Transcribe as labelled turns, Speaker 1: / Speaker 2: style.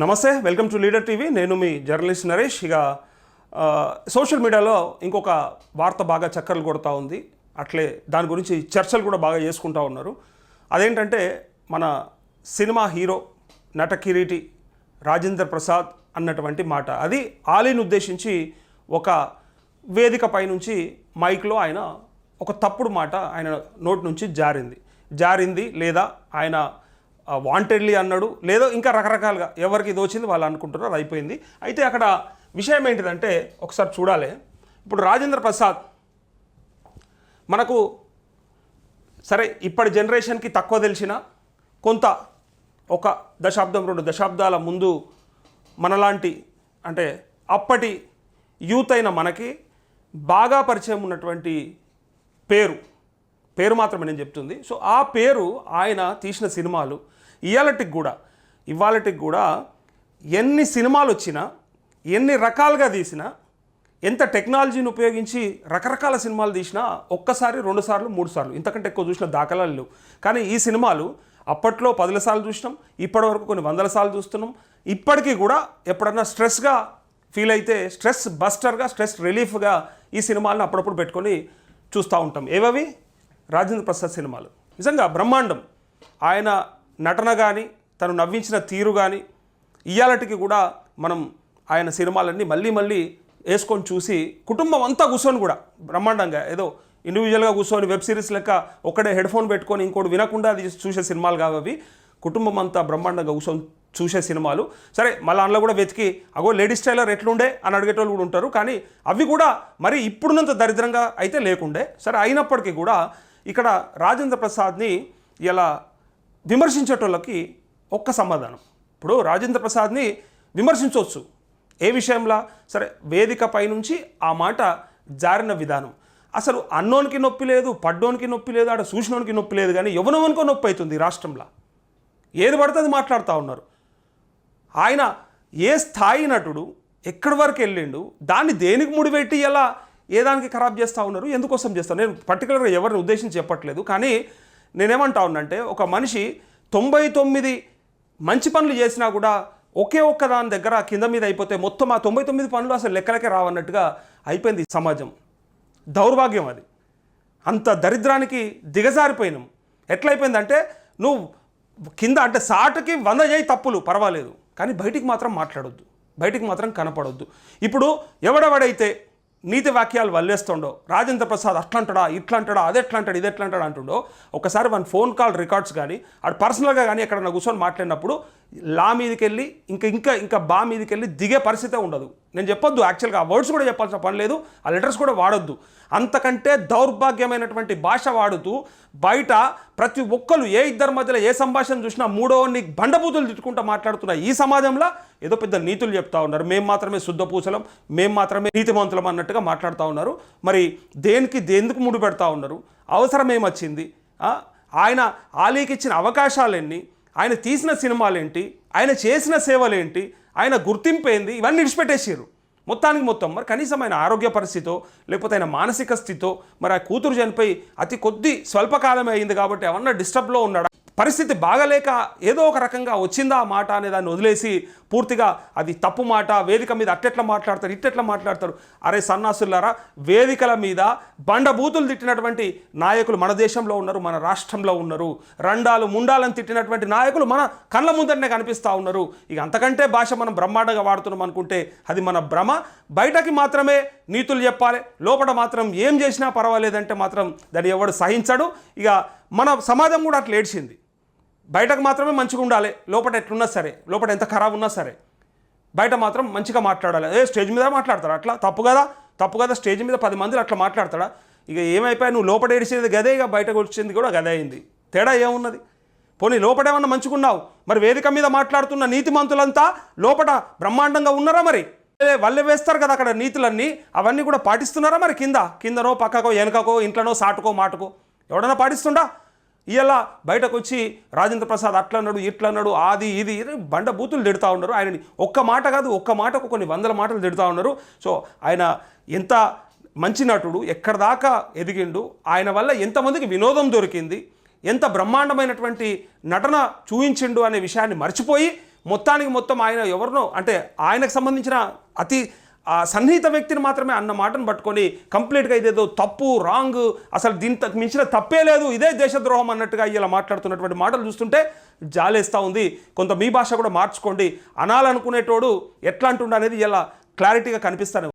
Speaker 1: నమస్తే welcome to leader TV. నేను మీ journalist Naresh. ఇక సోషల్ మీడియాలో ఇంకొక వార్త బాగా చక్కర్లు కొడతా ఉంది. అట్లే దాని గురించి చర్చలు కూడా బాగా చేసుకుంటా ఉన్నారు. అదేంటంటే మన సినిమా హీరో నట కిరీటి రాజేంద్ర ప్రసాద్ అన్నటువంటి మాట. అది ఆలీని ఉద్దేశించి ఒక వేదిక పైనుంచి మైక్లో ఆయన ఒక తప్పుడు మాట ఆయన నోటి నుంచి జారింది. జారింది లేదా ఆయన వాంటెడ్లీ అన్నాడు. లేదో ఇంకా రకరకాలుగా ఎవరికి దోచింది వాళ్ళు అనుకుంటున్నారు అది అయిపోయింది. అయితే అక్కడ విషయం ఏంటిదంటే ఒకసారి చూడాలి. ఇప్పుడు రాజేంద్ర ప్రసాద్ మనకు సరే ఇప్పటి జనరేషన్కి తక్కువ తెలిసిన కొంత ఒక దశాబ్దం రెండు దశాబ్దాల ముందు మనలాంటి అంటే అప్పటి యూత్ అయిన మనకి బాగా పరిచయం ఉన్నటువంటి పేరు పేరు మాత్రమే నేను చెప్తుంది. సో ఆ పేరు ఆయన తీసిన సినిమాలు ఇవాళటికి కూడా ఇవాళటికి కూడా ఎన్ని సినిమాలు వచ్చినా ఎన్ని రకాలుగా తీసినా ఎంత టెక్నాలజీని ఉపయోగించి రకరకాల సినిమాలు తీసినా ఒక్కసారి రెండు సార్లు మూడు సార్లు ఇంతకంటే ఎక్కువ చూసిన దాఖలాలు లేవు. కానీ ఈ సినిమాలు అప్పట్లో పదుల సార్లు చూసినాం ఇప్పటి వరకు కొన్ని వందల సార్లు చూస్తున్నాం. ఇప్పటికీ కూడా ఎప్పుడన్నా స్ట్రెస్గా ఫీల్ అయితే స్ట్రెస్ బస్టర్గా స్ట్రెస్ రిలీఫ్గా ఈ సినిమాలను అప్పుడప్పుడు పెట్టుకొని చూస్తూ ఉంటాం. ఏవవి? రాజేంద్ర ప్రసాద్ సినిమాలు. నిజంగా బ్రహ్మాండం. ఆయన నటన కానీ తను నవ్వించిన తీరు కానీ ఇయ్యాలటికి కూడా మనం ఆయన సినిమాలన్నీ మళ్ళీ మళ్ళీ వేసుకొని చూసి కుటుంబం అంతా కూర్చొని కూడా బ్రహ్మాండంగా ఏదో ఇండివిజువల్గా కూర్చొని వెబ్ సిరీస్ లెక్క ఒకడే హెడ్ ఫోన్ పెట్టుకొని ఇంకోటి వినకుండా అది చూసే సినిమాలు కావవి కుటుంబం అంతా బ్రహ్మాండంగా కూర్చొని చూసే సినిమాలు. సరే మళ్ళీ అందులో కూడా వెతికి అగో లేడీస్ టైలర్ ఎట్లుండే అని అడిగేటోళ్ళు కూడా ఉంటారు. కానీ అవి కూడా మరి ఇప్పుడున్నంత దరిద్రంగా అయితే లేకుండే. సరే అయినప్పటికీ కూడా ఇక్కడ రాజేంద్ర ప్రసాద్ని ఇలా విమర్శించేటోళ్ళకి ఒక్క సమాధానం. ఇప్పుడు రాజేంద్ర ప్రసాద్ని విమర్శించవచ్చు ఏ విషయంలో? సరే వేదిక పైనుంచి ఆ మాట జారిన విధానం. అసలు అన్నోనికి నొప్పి లేదు పడ్డోనికి నొప్పి లేదు ఆడ చూసినోనికి నొప్పి లేదు కానీ ఎవనవనుకో నొప్పి అవుతుంది రాష్ట్రంలో. ఏది పడితే అది మాట్లాడుతూ ఉన్నారు. ఆయన ఏ స్థాయి నటుడు ఎక్కడి వరకు వెళ్ళిండు దాన్ని దేనికి ముడిపెట్టి ఎలా ఏ దానికి ఖరాబ్ చేస్తూ ఉన్నారు ఎందుకోసం చేస్తారు నేను పర్టికులర్గా ఎవరిని ఉద్దేశించి చెప్పట్లేదు కానీ నేనేమంటా ఉన్నంటే ఒక మనిషి తొంభై తొమ్మిది మంచి పనులు చేసినా కూడా ఒకే ఒక్క దాని దగ్గర కింద మీద అయిపోతే మొత్తం ఆ తొంభై తొమ్మిది పనులు అసలు లెక్కలకే రావన్నట్టుగా అయిపోయింది సమాజం. దౌర్భాగ్యం అది. అంత దరిద్రానికి దిగజారిపోయినాం. ఎట్లయిపోయిందంటే నువ్వు కింద అంటే సాటుకి వంద చేయి తప్పులు పర్వాలేదు కానీ బయటికి మాత్రం మాట్లాడొద్దు. బయటికి మాత్రం కనపడొద్దు. ఇప్పుడు ఎవడెవడైతే నీతి వాక్యాలు వల్లేస్తుండో రాజేంద్ర ప్రసాద్ అట్లా అంటాడా ఇట్లా అంటాడా అది ఎట్లా ఇది అంటుండో ఒకసారి మన ఫోన్ కాల్ రికార్డ్స్ కానీ అటు పర్సనల్గా కానీ ఎక్కడన్నా కూర్చొని మాట్లాడినప్పుడు లా మీదకి వెళ్ళి ఇంకా ఇంకా ఇంకా బా మీదకి వెళ్ళి దిగే పరిస్థితే ఉండదు. నేను చెప్పొద్దు యాక్చువల్గా ఆ వర్డ్స్ కూడా చెప్పాల్సిన పని లేదు ఆ లెటర్స్ కూడా వాడొద్దు. అంతకంటే దౌర్భాగ్యమైనటువంటి భాష వాడుతూ బయట ప్రతి ఒక్కరు ఏ ఇద్దరి మధ్యలో ఏ సంభాషణ చూసినా మూడోని బండబూతులు తిట్టుకుంటూ మాట్లాడుతున్న ఈ సమాజంలో ఏదో పెద్ద నీతులు చెప్తా ఉన్నారు. మేము మాత్రమే శుద్ధ పూసలం మేము మాత్రమే నీతిమంతులం అన్నట్టుగా మాట్లాడుతూ ఉన్నారు. మరి దేనికి దేనికి ముడి పెడతా ఉన్నారు? అవసరం ఏమొచ్చింది ఆయన ఆలీకి ఇచ్చిన అవకాశాలన్నీ? ఆయన తీసిన సినిమాలేంటి? ఆయన చేసిన సేవలేంటి? ఆయన గుర్తింపు ఏంది? ఇవన్నీ విడిచిపెట్టేసారు మొత్తానికి మొత్తం మరి కనీసం ఆయన ఆరోగ్య పరిస్థితితో లేకపోతే ఆయన మానసిక స్థితితో మరి ఆ కూతురు చనిపోయి అతి కొద్ది స్వల్పకాలమే అయింది కాబట్టి ఏమన్నా డిస్టర్బ్లో ఉన్నాడా? పరిస్థితి బాగలేక ఏదో ఒక రకంగా వచ్చిందా ఆ మాట అనే దాన్ని వదిలేసి పూర్తిగా అది తప్పు మాట వేదిక మీద అట్టెట్లా మాట్లాడతారు ఇట్టెట్లా మాట్లాడతారు. అరే సన్నాసులారా వేదికల మీద బండబూతులు తిట్టినటువంటి నాయకులు మన దేశంలో ఉన్నారు మన రాష్ట్రంలో ఉన్నారు. రండాలు ముండాలను తిట్టినటువంటి నాయకులు మన కళ్ళ ముందరనే కనిపిస్తూ ఉన్నారు. ఇక అంతకంటే భాష మనం బ్రహ్మాండంగా వాడుతున్నాం అనుకుంటే అది మన భ్రమ. బయటకి మాత్రమే నీతులు చెప్పాలి లోపల మాత్రం ఏం చేసినా పర్వాలేదంటే మాత్రం దాన్ని ఎవడు సహించడు. ఇక మన సమాజం కూడా అట్లా ఏడ్చింది. బయటకు మాత్రమే మంచిగా ఉండాలి. లోపల ఎట్లున్నా సరే లోపల ఎంత ఖరాబ్ ఉన్నా సరే బయట మాత్రం మంచిగా మాట్లాడాలి. ఏ స్టేజ్ మీద మాట్లాడతాడు? అట్లా తప్పు కదా? తప్పు కదా స్టేజ్ మీద పది మందిలు అట్లా మాట్లాడతాడా? ఇక ఏమైపోయా నువ్వు లోపల ఏడిచేది గదే ఇక బయటకు వచ్చింది కూడా గదే అయింది. తేడా ఏమున్నది? పోనీ లోపడేమన్నా మంచుకున్నావు మరి వేదిక మీద మాట్లాడుతున్న నీతిమంతులంతా లోపల బ్రహ్మాండంగా ఉన్నారా మరి? వల్లె వేస్తారు కదా అక్కడ నీతులన్నీ. అవన్నీ కూడా పాటిస్తున్నారా మరి కింద? కిందనో పక్కకో వెనకకో ఇంట్లోనో సాటుకో మాటకో? ఎవడన్నా పాటిస్తుండా? ఇలా బయటకు వచ్చి రాజేంద్ర ప్రసాద్ అట్లా అన్నాడు ఇట్లా అన్నాడు అది ఇది ఇది బండ బూతులు తిడుతూ ఉన్నారు. ఆయనని ఒక్క మాట కాదు ఒక్క మాటకు కొన్ని వందల మాటలు తిడుతూ ఉన్నారు. సో ఆయన ఎంత మంచి నటుడు ఎక్కడ దాకా ఎదిగిండు ఆయన వల్ల ఎంతమందికి వినోదం దొరికింది ఎంత బ్రహ్మాండమైనటువంటి నటన చూయించిండు అనే విషయాన్ని మర్చిపోయి మొత్తానికి మొత్తం ఆయన ఎవరినో అంటే ఆయనకు సంబంధించిన అతి ఆ సన్నిహిత వ్యక్తిని మాత్రమే అన్న మాటను పట్టుకొని కంప్లీట్గా ఇదేదో తప్పు రాంగ్ అసలు దీంతో మించిన తప్పే లేదు ఇదే దేశద్రోహం అన్నట్టుగా ఇలా మాట్లాడుతున్నటువంటి మాటలు చూస్తుంటే జాలేస్తూ ఉంది. కొంత మీ భాష కూడా మార్చుకోండి. అనాలనుకునేటోడు ఎట్లా అంటుండ అనేది ఇలా క్లారిటీగా కనిపిస్తాను